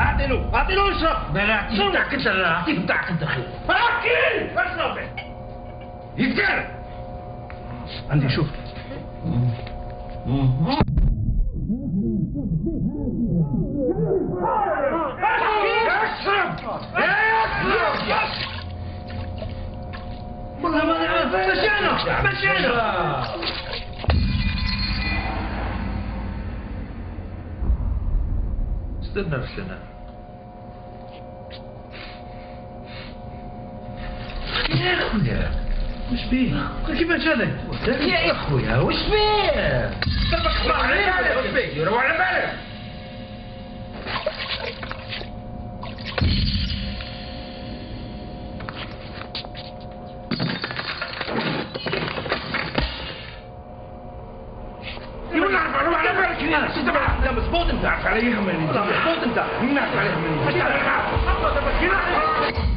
اعطيله اعطيله اشرب. لا لا اعطيه بتاعك انت لا اعطيه بتاعك أنت خير اكل اشرب. يتكلم عندي شوف. مشينا مشينا استنى نفسنا يا أخويا وش بيه؟ كيف جالك؟ يا أخويا وش بيه؟ طبق عليه وش بيه؟ هنا شو تبع لا مظبوط أنت. عارف عليهم اللي مظبوط أنت. مين عارف عليهم اللي